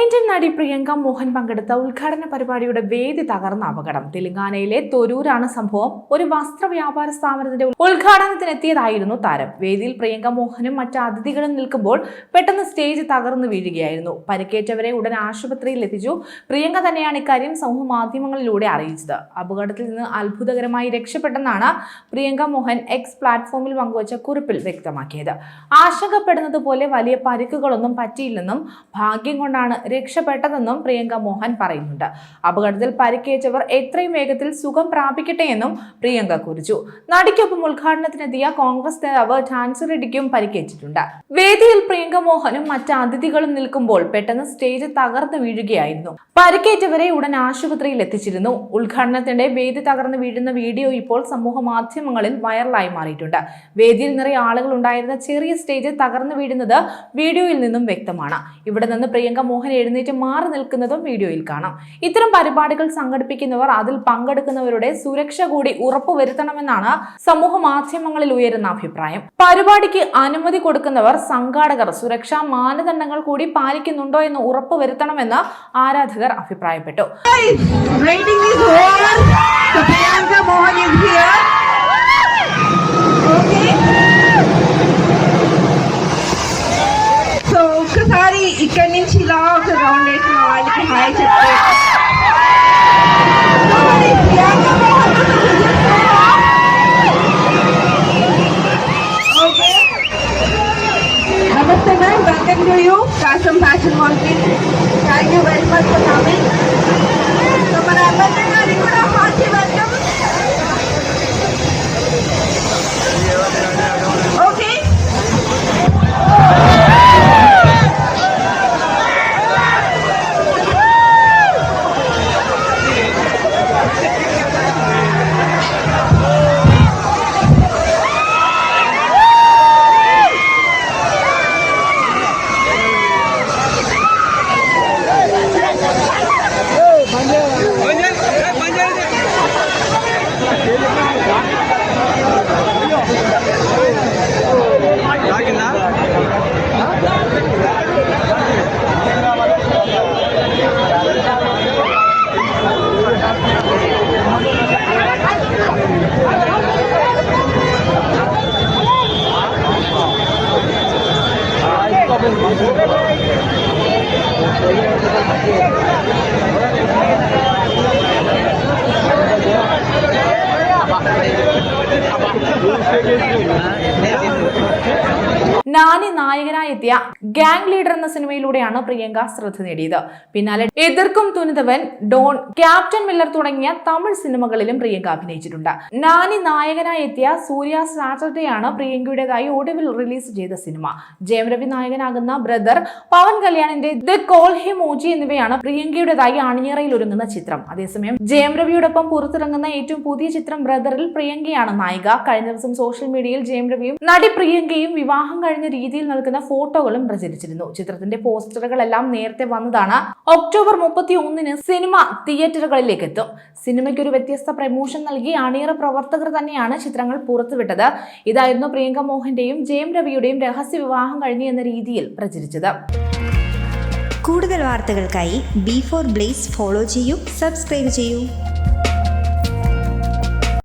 തെന്നിന്ത്യൻ നടി പ്രിയങ്ക മോഹൻ പങ്കെടുത്ത ഉദ്ഘാടന പരിപാടിയുടെ വേദി തകർന്ന അപകടം. തെലങ്കാനയിലെ തൊരൂരാണ് സംഭവം. ഒരു വസ്ത്ര വ്യാപാര സ്ഥാപനത്തിന്റെ ഉദ്ഘാടനത്തിനെത്തിയതായിരുന്നു താരം. വേദിയിൽ പ്രിയങ്ക മോഹനും മറ്റ് അതിഥികളും നിൽക്കുമ്പോൾ പെട്ടെന്ന് സ്റ്റേജ് തകർന്നു വീഴുകയായിരുന്നു. പരിക്കേറ്റവരെ ഉടൻ ആശുപത്രിയിൽ എത്തിച്ചു. പ്രിയങ്ക തന്നെയാണ് ഇക്കാര്യം സമൂഹ മാധ്യമങ്ങളിലൂടെ അറിയിച്ചത്. അപകടത്തിൽ നിന്ന് അത്ഭുതകരമായി രക്ഷപ്പെട്ടെന്നാണ് പ്രിയങ്ക മോഹൻ എക്സ് പ്ലാറ്റ്ഫോമിൽ പങ്കുവച്ച കുറിപ്പിൽ വ്യക്തമാക്കിയത്. ആശങ്കപ്പെടുന്നത് പോലെ വലിയ പരിക്കുകളൊന്നും പറ്റിയില്ലെന്നും ഭാഗ്യം കൊണ്ടാണ് രക്ഷപ്പെട്ടതെന്നും പ്രിയങ്ക മോഹൻ പറയുന്നുണ്ട്. അപകടത്തിൽ പരിക്കേറ്റവർ എത്രയും വേഗത്തിൽ സുഖം പ്രാപിക്കട്ടെ എന്നും പ്രിയങ്ക കുറിച്ചു. നടിക്കൊപ്പം ഉദ്ഘാടനത്തിനെത്തിയ കോൺഗ്രസ് നേതാവ് ഝാൻസി റെഡ്ഡിക്കും പരിക്കേറ്റിട്ടുണ്ട്. വേദിയിൽ പ്രിയങ്ക മോഹനും മറ്റ് അതിഥികളും നിൽക്കുമ്പോൾ പെട്ടെന്ന് സ്റ്റേജ് തകർന്നു വീഴുകയായിരുന്നു. പരിക്കേറ്റവരെ ഉടൻ ആശുപത്രിയിൽ എത്തിച്ചിരുന്നു. ഉദ്ഘാടനത്തിന്റെ വേദി തകർന്നു വീഴുന്ന വീഡിയോ ഇപ്പോൾ സമൂഹ മാധ്യമങ്ങളിൽ വൈറലായി മാറിയിട്ടുണ്ട്. വേദിയിൽ നിറയെ ആളുകൾ ഉണ്ടായിരുന്ന ചെറിയ സ്റ്റേജ് തകർന്നു വീഴുന്നത് വീഡിയോയിൽ നിന്നും വ്യക്തമാണ്. ഇവിടെ നിന്ന് പ്രിയങ്ക മോഹൻ എഴുന്നേറ്റ് മാറി നിൽക്കുന്നതും വീഡിയോയിൽ കാണാം ഇത്തരം പരിപാടികൾ സംഘടിപ്പിക്കുന്നവർ അതിൽ പങ്കെടുക്കുന്നവരുടെ സുരക്ഷ കൂടി ഉറപ്പുവരുത്തണമെന്നാണ് സമൂഹ മാധ്യമങ്ങളിൽ ഉയരുന്ന അഭിപ്രായം പരിപാടിക്ക് അനുമതി കൊടുക്കുന്നവർ സംഘാടകർ സുരക്ഷാ മാനദണ്ഡങ്ങൾ കൂടി പാലിക്കുന്നുണ്ടോ എന്ന് ഉറപ്പുവരുത്തണമെന്ന് ആരാധകർ അഭിപ്രായപ്പെട്ടു Rating is over. So Priyanka Mohan is here. Okay. So ఒక్కసారి ఇక్కడి నుంచి ఇలా you. Kasam Fashion Market. Thank you very much Thank you. Nani നായകനായി എത്തിയ ഗാങ് ലീഡർ എന്ന സിനിമയിലൂടെയാണ് പ്രിയങ്ക ശ്രദ്ധ നേടിയത്. പിന്നാലെ എതിർക്കും തുനിതവൻ ഡോൺ ക്യാപ്റ്റൻ മില്ലർ തുടങ്ങിയ തമിഴ് സിനിമകളിലും പ്രിയങ്ക അഭിനയിച്ചിട്ടുണ്ട്. നാനി നായകനായി എത്തിയ സൂര്യ സാറ്റർഡേ ആണ് പ്രിയങ്കയുടേതായി ഒടുവിൽ റിലീസ് ചെയ്ത സിനിമ. ജയം രവി നായകനാകുന്ന ബ്രദർ പവൻ കല്യാണിന്റെ ദ കോൾ ഹി മോജി എന്നിവയാണ് പ്രിയങ്കയുടേതായി അണിയറയിൽ ഒരുങ്ങുന്ന ചിത്രം. അതേസമയം ജയം രവിയോടൊപ്പം പുറത്തിറങ്ങുന്ന ഏറ്റവും പുതിയ ചിത്രം ബ്രദറിൽ പ്രിയങ്കയാണ് നായിക. കഴിഞ്ഞ ദിവസം സോഷ്യൽ മീഡിയയിൽ ജയം രവിയും നടി പ്രിയങ്കയും വിവാഹം കഴിഞ്ഞ രീതിയിൽ നൽകുന്ന ഫോട്ടോകളും പ്രചരിച്ചിരുന്നു. ചിത്രത്തിന്റെ പോസ്റ്ററുകളെല്ലാം നേരത്തെ വന്നതാണ്. ഒക്ടോബർ മുപ്പത്തി ഒന്നിന് സിനിമ തിയേറ്ററുകളിലേക്ക് എത്തും സിനിമയ്ക്ക് ഒരു വ്യത്യസ്ത പ്രമോഷൻ നൽകി അണിയറ പ്രവർത്തകർ തന്നെയാണ് ചിത്രങ്ങൾ പുറത്തുവിട്ടത്. ഇതായിരുന്നു പ്രിയങ്ക മോഹന്റെയും ജയം രവിയുടെയും രഹസ്യ വിവാഹം കഴിഞ്ഞു എന്ന രീതിയിൽ പ്രചരിച്ചത്. കൂടുതൽ വാർത്തകൾക്കായി ബി ഫോർ ബ്ലേസ് ഫോളോ ചെയ്യൂ സബ്സ്ക്രൈബ് ചെയ്യൂ.